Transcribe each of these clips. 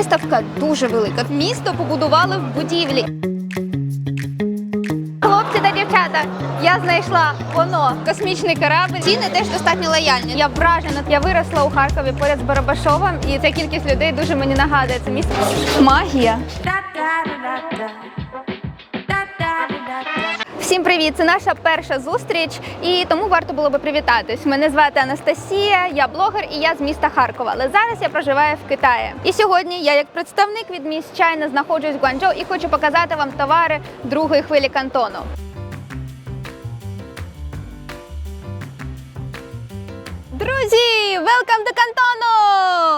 Виставка дуже велика. Місто побудували в будівлі. Хлопці та дівчата, я знайшла воно космічний корабль. Ціни теж достатньо лояльні. Я вражена. Я виросла у Харкові поряд з Барабашовим, і ця кількість людей дуже мені нагадує. Це місто магія. Всім привіт! Це наша перша зустріч, і тому варто було би привітатись. Мене звати Анастасія, я блогер і я з міста Харкова. Але зараз я проживаю в Китаї. І сьогодні я, як представник від міст Чайна, знаходжусь в Гуанчжоу і хочу показати вам товари другої хвилі кантону. Друзі, welcome до кантону!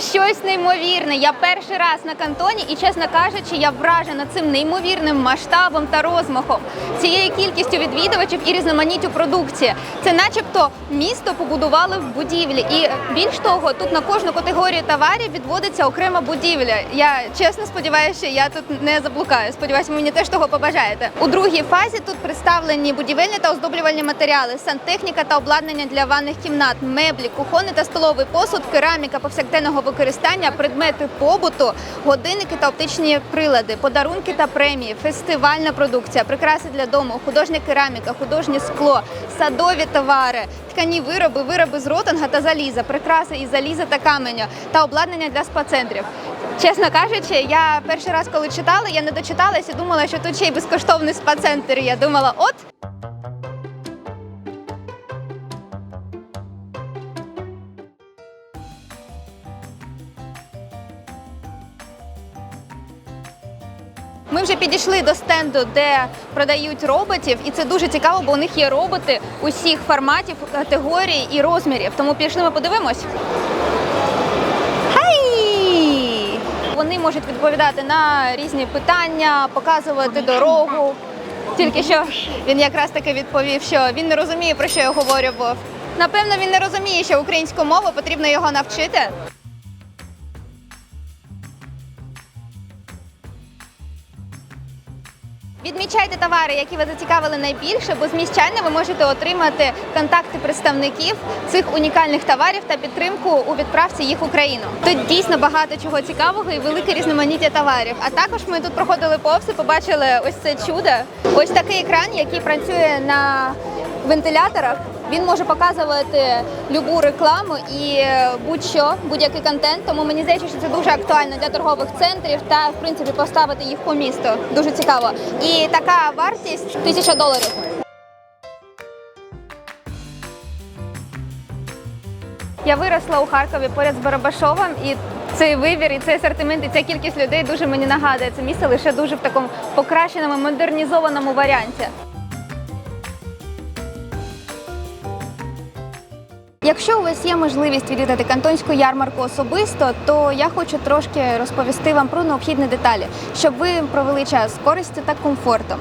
Щось неймовірне. Я перший раз на кантоні, і чесно кажучи, я вражена цим неймовірним масштабом та розмахом, цією кількістю відвідувачів і різноманіттю продукції. Це, начебто, місто побудували в будівлі. І більш того, тут на кожну категорію товарів відводиться окрема будівля. Я чесно сподіваюся, що я тут не заблукаю. Сподіваюся, мені теж того побажаєте. У другій фазі тут представлені будівельні та оздоблювальні матеріали, сантехніка та обладнання для ванних кімнат, меблі, кухонний та столовий посуд, кераміка повсякденного використання, предмети побуту, годинники та оптичні прилади, подарунки та премії, фестивальна продукція, прикраси для дому, художня кераміка, художнє скло, садові товари, ткані вироби, вироби з ротинга та заліза, прикраси із заліза та каменя та обладнання для спа-центрів. Чесно кажучи, я перший раз, коли читала, я не дочиталась і думала, що тут ще й безкоштовний спа-центр. Я думала, от підійшли до стенду, де продають роботів, і це дуже цікаво, бо у них є роботи усіх форматів, категорій і розмірів. Тому пішли ми подивимось. Хай! Вони можуть відповідати на різні питання, показувати дорогу. Тільки що він якраз таки відповів, що він не розуміє, про що я говорю, бо напевно він не розуміє, що українську мову потрібно його навчити. Відмічайте товари, які вас зацікавили найбільше, бо з міщани ви можете отримати контакти представників цих унікальних товарів та підтримку у відправці їх в Україну. Тут дійсно багато чого цікавого і велике різноманіття товарів. А також ми тут проходили повз і побачили ось це чудо. Ось такий екран, який працює на вентиляторах. Він може показувати любу рекламу і е, будь-що, будь-який контент. Тому мені здається, що це дуже актуально для торгових центрів та в принципі поставити їх по місту. Дуже цікаво. І така вартість тисяча доларів. Я виросла у Харкові поряд з Барабашовим, і цей вибір, і цей асортимент, і ця кількість людей дуже мені нагадує це місце лише дуже в такому покращеному, модернізованому варіанті. Якщо у вас є можливість відвідати кантонську ярмарку особисто, то я хочу трошки розповісти вам про необхідні деталі, щоб ви провели час з користю та комфортом.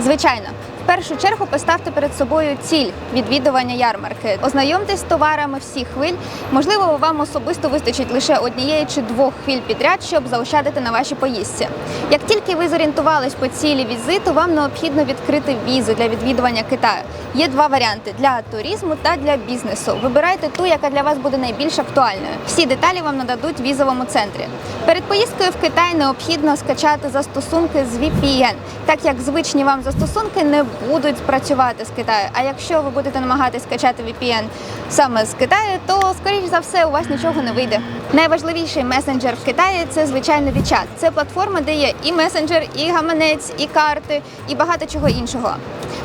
Звичайно, першу чергу поставте перед собою ціль відвідування ярмарки. Ознайомтесь з товарами всіх хвиль. Можливо, вам особисто вистачить лише однієї чи двох хвиль підряд, щоб заощадити на вашій поїздці. Як тільки ви зорієнтувались по цілі візиту, вам необхідно відкрити візу для відвідування Китаю. Є два варіанти для туризму та для бізнесу. Вибирайте ту, яка для вас буде найбільш актуальною. Всі деталі вам нададуть в візовому центрі. Перед поїздкою в Китай необхідно скачати застосунки з VPN, так як звичні вам застосунки не будуть працювати з Китаю. А якщо ви будете намагатись скачати VPN саме з Китаю, то скоріш за все у вас нічого не вийде. Найважливіший месенджер в Китаї це звичайно WeChat. Це платформа, де є і месенджер, і гаманець, і карти, і багато чого іншого.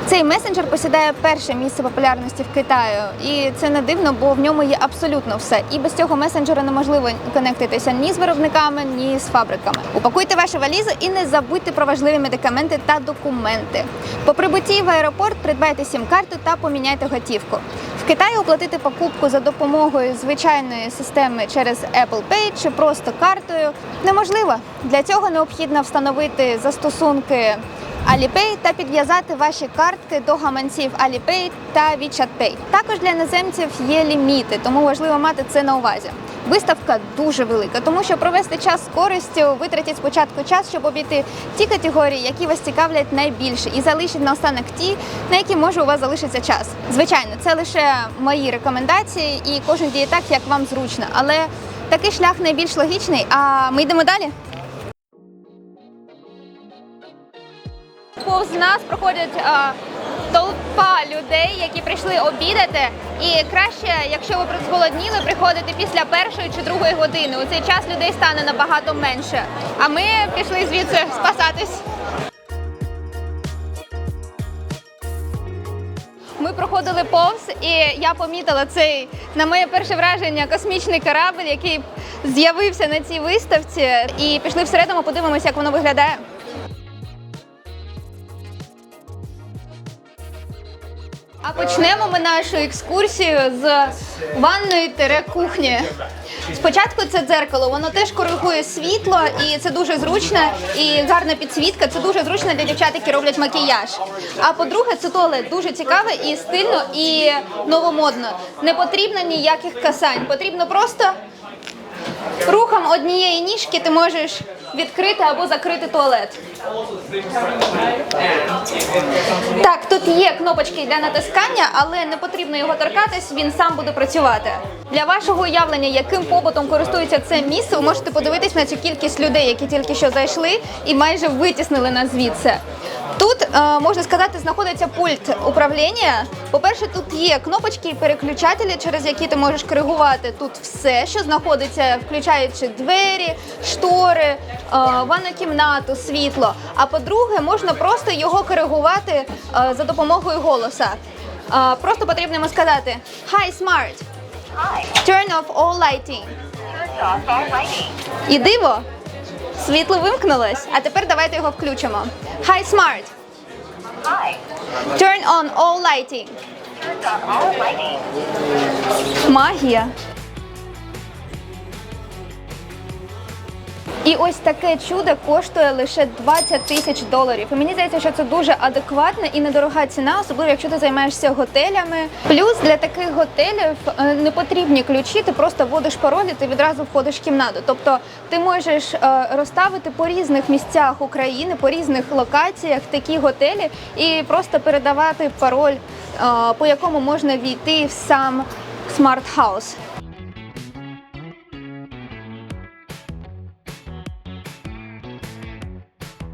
Цей месенджер посідає перше місце популярності в Китаю, і це не дивно, бо в ньому є абсолютно все. І без цього месенджера неможливо конектитися ні з виробниками, ні з фабриками. Упакуйте вашу валізу і не забудьте про важливі медикаменти та документи. По прибутті в аеропорт придбайте сім-карту та поміняйте готівку. В Китаї оплатити покупку за допомогою звичайної системи через Apple Pay чи просто картою неможливо. Для цього необхідно встановити застосунки Alipay та підв'язати ваші картки до гаманців Alipay та WeChat Pay. Також для іноземців є ліміти, тому важливо мати це на увазі. Виставка дуже велика, тому що провести час з користю, витратіть спочатку час, щоб обійти ті категорії, які вас цікавлять найбільше, і залишить наостанок ті, на які може у вас залишиться час. Звичайно, це лише мої рекомендації, і кожен діє так, як вам зручно. Але такий шлях найбільш логічний. А ми йдемо далі. Повз нас проходять а, толпа людей, які прийшли обідати. І краще, якщо ви зголодніли, приходити після першої чи другої години. У цей час людей стане набагато менше. А ми пішли звідси спасатись. Ми проходили повз, і я помітила цей, на моє перше враження, космічний корабль, який з'явився на цій виставці. І пішли всередину, подивимося, як воно виглядає. А почнемо ми нашу екскурсію з ванної тере кухні. Спочатку це дзеркало, воно теж коригує світло, і це дуже зручно. І гарна підсвітка. Це дуже зручно для дівчат, які роблять макіяж. А по-друге, це туалет дуже цікаве і стильно, і новомодно. Не потрібно ніяких касань. Потрібно просто рухом однієї ніжки ти можеш відкрити або закрити туалет. Так, тут є кнопочки для натискання, але не потрібно його торкатись, він сам буде працювати. Для вашого уявлення, яким побутом користується це місце, ви можете подивитись на цю кількість людей, які тільки що зайшли і майже витіснили нас звідси. Тут е, можна сказати, знаходиться пульт управління. По-перше, тут є кнопочки і переключателі, через які ти можеш коригувати тут все, що знаходиться, включаючи двері, штори, е, ванну кімнату, світло. А по-друге, можна просто його коригувати е, за допомогою голоса. Просто потрібно йому сказати Hi, smart! Turn off all lighting. І диво, світло вимкнулось. А тепер давайте його включимо. Hi, smart! Turn on all lighting. Магія. І ось таке чудо коштує лише 20 тисяч доларів. І мені здається, що це дуже адекватна і недорога ціна, особливо якщо ти займаєшся готелями. Плюс для таких готелів е, не потрібні ключі, ти просто вводиш пароль і ти відразу входиш в кімнату. Тобто ти можеш е, розставити по різних місцях України, по різних локаціях такі готелі і просто передавати пароль, е, по якому можна війти в сам смарт-хаус.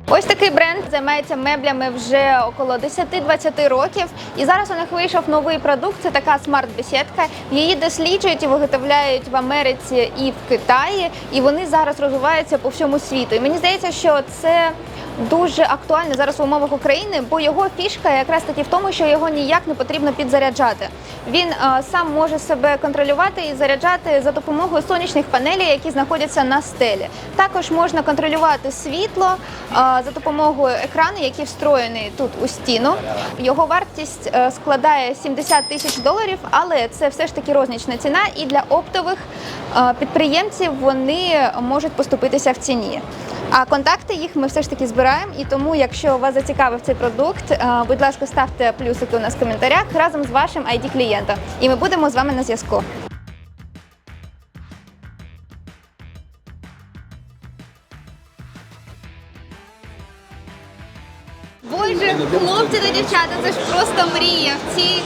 Ось такий бренд займається меблями вже около 10-20 років. І зараз у них вийшов новий продукт. Це така смарт-бесідка. Її досліджують і виготовляють в Америці і в Китаї. І вони зараз розвиваються по всьому світу. І мені здається, що це дуже актуально зараз в умовах України, бо його фішка якраз таки в тому, що його ніяк не потрібно підзаряджати. Він е, сам може себе контролювати і заряджати за допомогою сонячних панелей, які знаходяться на стелі. Також можна контролювати світло е, за допомогою екрану, який встроєний тут у стіну. Його вартість е, складає 70 тисяч доларів, але це все ж таки рознічна ціна, і для оптових е, підприємців вони можуть поступитися в ціні. А контакти їх ми все ж таки збираємо. І тому, якщо вас зацікавив цей продукт, е, будь ласка, ставте плюсики у нас в коментарях разом з вашим ID клієнта, і ми будемо з вами на зв'язку. Боже, хлопці та дівчата, це ж просто мрія. В цій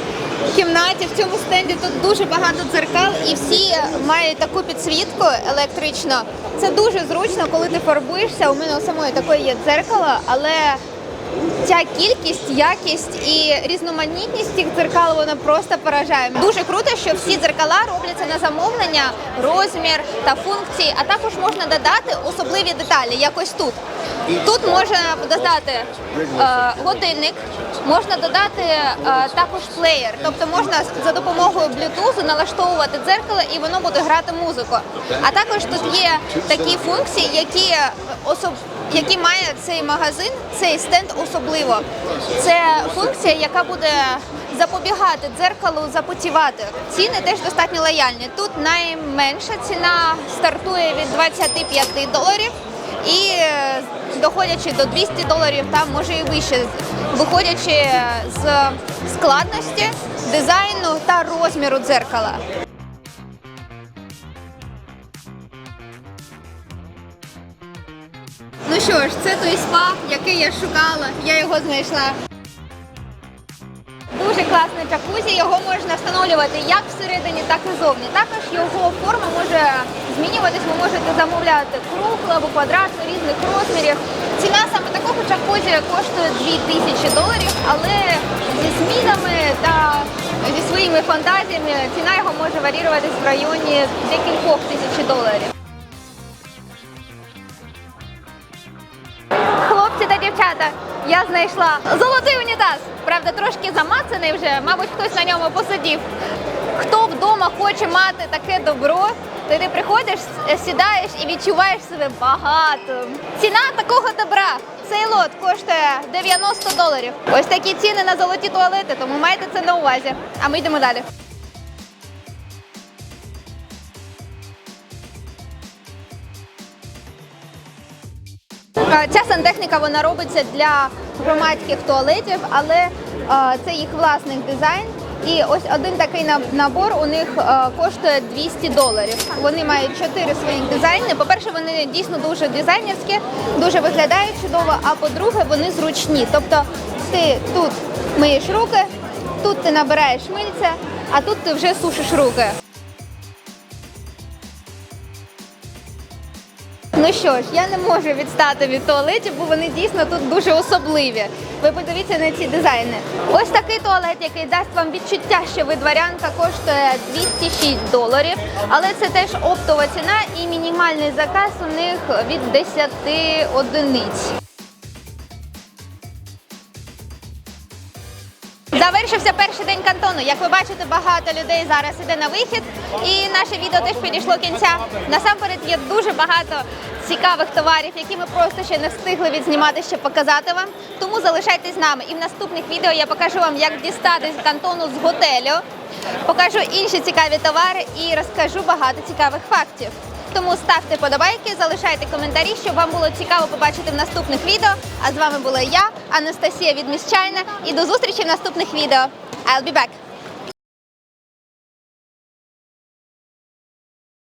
кімнаті, в цьому стенді тут дуже багато дзеркал, і всі мають таку підсвітку електричну. Це дуже зручно, коли ти фарбуєшся. У мене у самої такої є дзеркало, але ця кількість, якість і різноманітність цих дзеркал вона просто поражає. Дуже круто, що всі дзеркала робляться на замовлення, розмір та функції, а також можна додати особливі деталі, якось тут. Тут можна додати е, годинник, можна додати е, також плеєр, тобто можна за допомогою Bluetooth налаштовувати дзеркало і воно буде грати музику. А також тут є такі функції, які особ... які має цей магазин, цей стенд особливо. Це функція, яка буде запобігати дзеркалу запотівати. Ціни теж достатньо лояльні. Тут найменша ціна стартує від 25 доларів. І е, доходячи до 200 доларів, там може і вище, виходячи з складності, дизайну та розміру дзеркала. Що ж, це той спа, який я шукала. Я його знайшла. Дуже класний джакузі, його можна встановлювати як всередині, так і зовні. Також його форма може змінюватись, ви можете замовляти круглу або квадратну різних розмірів. Ціна саме такого джакузі коштує 2000 доларів, але зі змінами та зі своїми фантазіями ціна його може варіруватись в районі декількох тисяч доларів. Дівчата, я знайшла золотий унітаз. Правда, трошки замацаний вже, мабуть, хтось на ньому посидів. Хто вдома хоче мати таке добро, то ти приходиш, сідаєш і відчуваєш себе багато. Ціна такого добра. Цей лот коштує 90 доларів. Ось такі ціни на золоті туалети, тому майте це на увазі. А ми йдемо далі. Ця сантехніка вона робиться для громадських туалетів, але е, це їх власний дизайн. І ось один такий набор у них е, коштує 200 доларів. Вони мають чотири своїх дизайни. По-перше, вони дійсно дуже дизайнерські, дуже виглядають чудово. А по-друге, вони зручні. Тобто ти тут миєш руки, тут ти набираєш мильця, а тут ти вже сушиш руки. Ну що ж, я не можу відстати від туалетів, бо вони дійсно тут дуже особливі. Ви подивіться на ці дизайни. Ось такий туалет, який дасть вам відчуття, що ви дворянка, коштує 206 доларів. Але це теж оптова ціна і мінімальний заказ у них від 10 одиниць. Завершився перший день кантону. Як ви бачите, багато людей зараз іде на вихід, і наше відео теж підійшло кінця. Насамперед є дуже багато цікавих товарів, які ми просто ще не встигли відзнімати, щоб показати вам. Тому залишайтесь з нами. І в наступних відео я покажу вам, як дістати з кантону з готелю, покажу інші цікаві товари і розкажу багато цікавих фактів. Тому ставте подобайки, залишайте коментарі, щоб вам було цікаво побачити в наступних відео. А з вами була я, Анастасія Відміщайна, І до зустрічі в наступних відео. I'll be back!